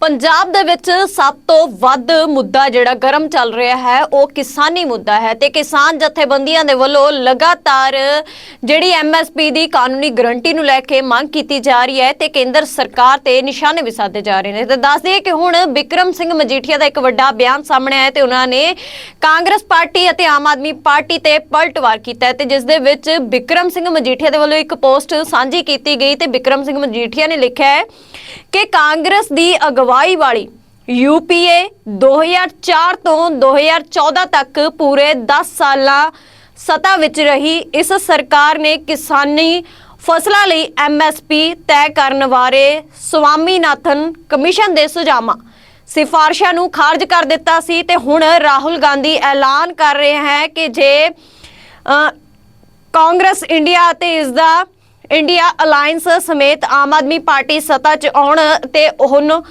ਪੰਜਾਬ ਦੇ ਵਿੱਚ ਸਭ ਤੋਂ ਵੱਧ ਮੁੱਦਾ ਜਿਹੜਾ ਗਰਮ ਚੱਲ ਰਿਹਾ ਹੈ, ਉਹ ਕਿਸਾਨੀ ਮੁੱਦਾ ਹੈ ਤੇ ਕਿਸਾਨ ਜਥੇਬੰਦੀਆਂ ਦੇ ਵੱਲੋਂ ਲਗਾਤਾਰ ਜਿਹੜੀ ਐਮਐਸਪੀ ਦੀ ਕਾਨੂੰਨੀ ਗਰੰਟੀ ਨੂੰ ਲੈ ਕੇ ਮੰਗ ਕੀਤੀ ਜਾ ਰਹੀ ਹੈ ਤੇ ਕੇਂਦਰ ਸਰਕਾਰ ਤੇ ਨਿਸ਼ਾਨੇ ਵੀ ਸਾਧੇ ਜਾ ਰਹੇ ਨੇ। ਤੇ ਦੱਸ ਦਈਏ ਕਿ ਹੁਣ ਵਿਕਰਮ ਸਿੰਘ ਮਜੀਠੀਆ ਦਾ ਇੱਕ ਵੱਡਾ ਬਿਆਨ ਸਾਹਮਣੇ ਆਇਆ ਤੇ ਉਹਨਾਂ ਨੇ ਕਾਂਗਰਸ ਪਾਰਟੀ ਅਤੇ ਆਮ ਆਦਮੀ ਪਾਰਟੀ ਤੇ ਪਲਟਵਾਰ ਕੀਤਾ ਹੈ ਤੇ ਜਿਸ ਦੇ ਵਿੱਚ ਵਿਕਰਮ ਸਿੰਘ ਮਜੀਠੀਆ ਦੇ ਵੱਲੋਂ ਇੱਕ ਪੋਸਟ ਸਾਂਝੀ ਕੀਤੀ ਗਈ ਤੇ ਵਿਕਰਮ ਸਿੰਘ ਮਜੀਠੀਆ ਨੇ ਲਿਖਿਆ ਹੈ ਕਿ ਕਾਂਗਰਸ ਦੀ ਅਗਵਾ ਅਗਵਾਈ ਵਾਲੀ ਯੂਪੀਏ 2004 ਤੋਂ 2014 ਤੱਕ ਪੂਰੇ 10 ਸਾਲਾਂ ਸਤਾ ਵਿੱਚ ਰਹੀ। ਇਸ ਸਰਕਾਰ ਨੇ ਕਿਸਾਨੀ ਫਸਲਾਂ ਲਈ ਐਮਐਸਪੀ ਤੈਅ ਕਰਨ ਬਾਰੇ ਸਵਾਮੀਨਾਥਨ ਕਮਿਸ਼ਨ ਦੇ ਸੁਝਾਵਾਂ। ਸਿਫਾਰਸ਼ਾਂ ਨੂੰ ਖਾਰਜ ਕਰ ਦਿੱਤਾ ਸੀ ਤੇ ਹੁਣ ਰਾਹੁਲ ਗਾਂਧੀ ਐਲਾਨ ਕਰ ਰਹੇ ਹੈ ਕਿ ਜੇ ਕਾਂਗਰਸ ਇੰਡੀਆ ਅਤੇ ਇਸ ਦਾ ਇੰਡੀਆ ਅਲਾਈਅੰਸ ਸਮੇਤ ਆਮ ਆਦਮੀ ਪਾਰਟੀ ਸੱਤਾ 'ਚ ਆਉਣ ਤੇ ਉਹਨੂੰ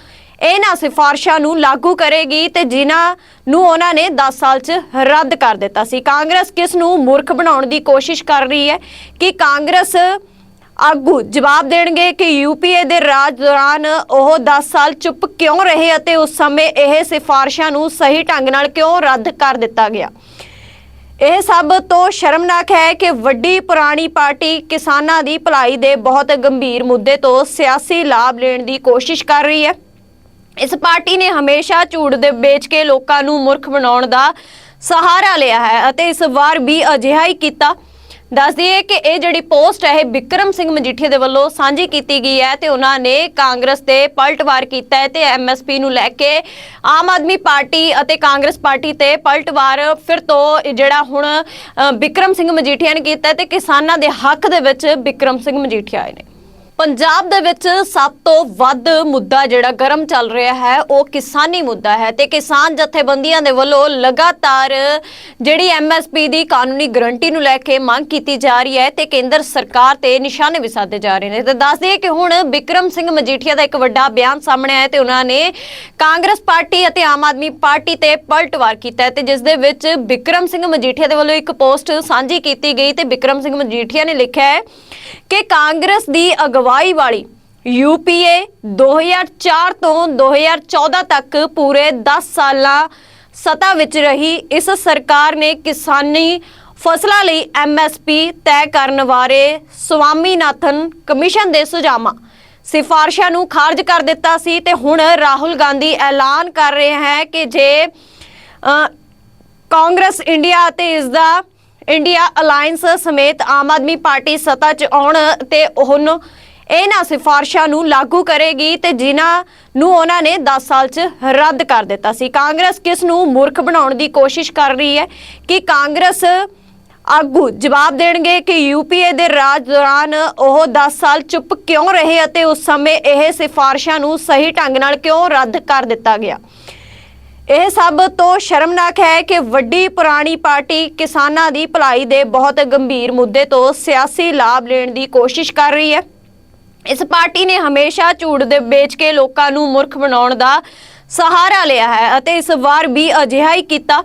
ਇਹਨਾਂ ਸਿਫਾਰਸ਼ਾਂ ਨੂੰ ਲਾਗੂ ਕਰੇਗੀ ਤੇ ਜਿਨ੍ਹਾਂ ਨੂੰ ਉਹਨਾਂ ਨੇ 10 ਸਾਲ 'ਚ ਰੱਦ ਕਰ ਦਿੱਤਾ ਸੀ। ਕਾਂਗਰਸ ਕਿਸ ਨੂੰ ਮੂਰਖ ਬਣਾਉਣ ਦੀ ਕੋਸ਼ਿਸ਼ ਕਰ ਰਹੀ ਹੈ ਕਿ ਕਾਂਗਰਸ ਆਗੂ ਜਵਾਬ ਦੇਣਗੇ ਕਿ ਯੂਪੀਏ ਦੇ ਰਾਜ ਦੌਰਾਨ ਉਹ 10 ਸਾਲ ਚੁੱਪ ਕਿਉਂ ਰਹੇ ਅਤੇ ਉਸ ਸਮੇਂ ਇਹ ਸਿਫਾਰਸ਼ਾਂ ਨੂੰ ਸਹੀ ਢੰਗ ਨਾਲ ਕਿਉਂ ਰੱਦ ਕਰ ਦਿੱਤਾ ਗਿਆ? ਇਹ ਸਭ ਤੋਂ ਸ਼ਰਮਨਾਕ ਹੈ ਕਿ ਵੱਡੀ ਪੁਰਾਣੀ ਪਾਰਟੀ ਕਿਸਾਨਾਂ ਦੀ ਭਲਾਈ ਦੇ ਬਹੁਤ ਗੰਭੀਰ ਮੁੱਦੇ ਤੋਂ ਸਿਆਸੀ ਲਾਭ ਲੈਣ ਦੀ ਕੋਸ਼ਿਸ਼ ਕਰ ਰਹੀ ਹੈ। ਇਸ ਪਾਰਟੀ ਨੇ ਹਮੇਸ਼ਾ ਝੂਠ ਦੇ ਵੇਚ ਕੇ ਲੋਕਾਂ ਨੂੰ ਮੂਰਖ ਬਣਾਉਣ ਦਾ ਸਹਾਰਾ ਲਿਆ ਹੈ ਅਤੇ ਇਸ ਵਾਰ ਵੀ ਅਜਿਹਾ ਹੀ ਕੀਤਾ। ਦੱਸ ਦਈਏ ਕਿ ਇਹ ਜਿਹੜੀ ਪੋਸਟ ਹੈ ਇਹ ਵਿਕਰਮ ਸਿੰਘ ਮਜੀਠੀਆ ਦੇ ਵੱਲੋਂ ਸਾਂਝੀ ਕੀਤੀ ਗਈ ਹੈ ਤੇ ਉਹਨਾਂ ਨੇ ਕਾਂਗਰਸ ਤੇ ਪਲਟਵਾਰ ਕੀਤਾ ਹੈ ਤੇ ਐਮਐਸਪੀ ਨੂੰ ਲੈ ਕੇ ਆਮ ਆਦਮੀ ਪਾਰਟੀ ਅਤੇ ਕਾਂਗਰਸ ਪਾਰਟੀ ਤੇ ਪਲਟਵਾਰ ਫਿਰ ਤੋਂ ਜਿਹੜਾ ਹੁਣ ਅ, ਵਿਕਰਮ ਸਿੰਘ ਮਜੀਠੀਆ ਨੇ ਕੀਤਾ ਹੈ ਤੇ ਕਿਸਾਨਾਂ ਦੇ ਹੱਕ ਦੇ ਵਿੱਚ ਵਿਕਰਮ ਸਿੰਘ ਮਜੀਠੀਆ ਆਏ ਨੇ। ਪੰਜਾਬ ਦੇ ਵਿੱਚ ਸਭ ਤੋਂ ਵੱਧ ਮੁੱਦਾ ਜਿਹੜਾ ਗਰਮ ਚੱਲ ਰਿਹਾ ਹੈ, ਉਹ ਕਿਸਾਨੀ ਮੁੱਦਾ ਹੈ ਤੇ ਕਿਸਾਨ ਜਥੇਬੰਦੀਆਂ ਦੇ ਵੱਲੋਂ ਲਗਾਤਾਰ ਜਿਹੜੀ ਐਮਐਸਪੀ ਦੀ ਕਾਨੂੰਨੀ ਗਰੰਟੀ ਨੂੰ ਲੈ ਕੇ ਮੰਗ ਕੀਤੀ ਜਾ ਰਹੀ ਹੈ ਤੇ ਕੇਂਦਰ ਸਰਕਾਰ ਤੇ ਨਿਸ਼ਾਨੇ ਵੀ ਸਾਧੇ ਜਾ ਰਹੇ ਨੇ। ਤੇ ਦੱਸ ਦਈਏ ਕਿ ਹੁਣ ਬਿਕਰਮ ਸਿੰਘ ਮਜੀਠੀਆ ਦਾ ਇੱਕ ਵੱਡਾ ਬਿਆਨ ਸਾਹਮਣੇ ਆਇਆ ਤੇ ਉਹਨਾਂ ਨੇ ਕਾਂਗਰਸ ਪਾਰਟੀ ਅਤੇ ਆਮ ਆਦਮੀ ਪਾਰਟੀ ਤੇ ਪਲਟਵਾਰ ਕੀਤਾ ਹੈ ਤੇ ਜਿਸ ਦੇ ਵਿੱਚ ਬਿਕਰਮ ਸਿੰਘ ਮਜੀਠੀਆ ਦੇ ਵੱਲੋਂ ਇੱਕ ਪੋਸਟ ਸਾਂਝੀ ਕੀਤੀ ਗਈ ਤੇ ਬਿਕਰਮ ਸਿੰਘ ਮਜੀਠੀਆ ਨੇ ਲਿਖਿਆ ਹੈ ਕਿ ਕਾਂਗਰਸ ਦੀ ਅਗਵਾ ਅਗਵਾਈ ਵਾਲੀ ਯੂਪੀਏ 2004 ਤੋਂ 2014 ਤੱਕ ਪੂਰੇ 10 ਸਾਲਾਂ ਸਤਾ ਵਿੱਚ ਰਹੀ। ਇਸ ਸਰਕਾਰ ਨੇ ਕਿਸਾਨੀ ਫਸਲਾਂ ਲਈ ਐਮਐਸਪੀ ਤੈਅ ਕਰਨ ਬਾਰੇ ਸਵਾਮੀਨਾਥਨ ਕਮਿਸ਼ਨ ਦੇ ਸੁਝਾਵਾਂ। ਸਿਫਾਰਸ਼ਾਂ ਨੂੰ ਖਾਰਜ ਕਰ ਦਿੱਤਾ ਸੀ ਤੇ ਹੁਣ ਰਾਹੁਲ ਗਾਂਧੀ ਐਲਾਨ ਕਰ ਰਹੇ ਹੈ ਕਿ ਜੇ ਕਾਂਗਰਸ ਇੰਡੀਆ ਅਤੇ ਇਸ ਦਾ ਇੰਡੀਆ ਅਲਾਈਅੰਸ ਸਮੇਤ ਆਮ ਆਦਮੀ ਪਾਰਟੀ ਸੱਤਾ 'ਚ ਆਉਣ ਤੇ ਉਹਨੂੰ ਇਹਨਾਂ ਸਿਫਾਰਸ਼ਾਂ ਨੂੰ ਲਾਗੂ ਕਰੇਗੀ ਤੇ ਜਿਨ੍ਹਾਂ ਨੂੰ ਉਹਨਾਂ ਨੇ 10 ਸਾਲ 'ਚ ਰੱਦ ਕਰ ਦਿੱਤਾ ਸੀ। ਕਾਂਗਰਸ ਕਿਸ ਨੂੰ ਮੂਰਖ ਬਣਾਉਣ ਦੀ ਕੋਸ਼ਿਸ਼ ਕਰ ਰਹੀ ਹੈ ਕਿ ਕਾਂਗਰਸ ਆਗੂ ਜਵਾਬ ਦੇਣਗੇ ਕਿ ਯੂਪੀਏ ਦੇ ਰਾਜ ਦੌਰਾਨ ਉਹ 10 ਸਾਲ ਚੁੱਪ ਕਿਉਂ ਰਹੇ ਅਤੇ ਉਸ ਸਮੇਂ ਇਹ ਸਿਫਾਰਸ਼ਾਂ ਨੂੰ ਸਹੀ ਢੰਗ ਨਾਲ ਕਿਉਂ ਰੱਦ ਕਰ ਦਿੱਤਾ ਗਿਆ? ਇਹ ਸਭ ਤੋਂ ਸ਼ਰਮਨਾਕ ਹੈ ਕਿ ਵੱਡੀ ਪੁਰਾਣੀ ਪਾਰਟੀ ਕਿਸਾਨਾਂ ਦੀ ਭਲਾਈ ਦੇ ਬਹੁਤ ਗੰਭੀਰ ਮੁੱਦੇ ਤੋਂ ਸਿਆਸੀ ਲਾਭ ਲੈਣ ਦੀ ਕੋਸ਼ਿਸ਼ ਕਰ ਰਹੀ ਹੈ। ਇਸ ਪਾਰਟੀ ਨੇ ਹਮੇਸ਼ਾ ਝੂਠ ਦੇ ਵੇਚ ਕੇ ਲੋਕਾਂ ਨੂੰ ਮੂਰਖ ਬਣਾਉਣ ਦਾ ਸਹਾਰਾ ਲਿਆ ਹੈ ਅਤੇ ਇਸ ਵਾਰ ਵੀ ਅਜਿਹਾ ਹੀ ਕੀਤਾ।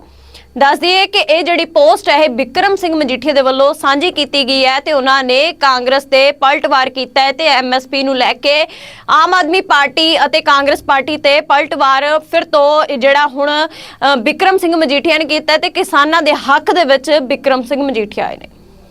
ਦੱਸ ਦਈਏ ਕਿ ਇਹ ਜਿਹੜੀ ਪੋਸਟ ਹੈ ਇਹ ਵਿਕਰਮ ਸਿੰਘ ਮਜੀਠੀਆ ਦੇ ਵੱਲੋਂ ਸਾਂਝੀ ਕੀਤੀ ਗਈ ਹੈ ਤੇ ਉਹਨਾਂ ਨੇ ਕਾਂਗਰਸ ਤੇ ਪਲਟਵਾਰ ਕੀਤਾ ਹੈ ਤੇ ਐਮਐਸਪੀ ਨੂੰ ਲੈ ਕੇ ਆਮ ਆਦਮੀ ਪਾਰਟੀ ਅਤੇ ਕਾਂਗਰਸ ਪਾਰਟੀ ਤੇ ਪਲਟਵਾਰ ਫਿਰ ਤੋਂ ਜਿਹੜਾ ਹੁਣ ਅ, ਵਿਕਰਮ ਸਿੰਘ ਮਜੀਠੀਆ ਨੇ ਕੀਤਾ ਹੈ ਤੇ ਕਿਸਾਨਾਂ ਦੇ ਹੱਕ ਦੇ ਵਿੱਚ ਵਿਕਰਮ ਸਿੰਘ ਮਜੀਠੀਆ ਆਏ ਨੇ।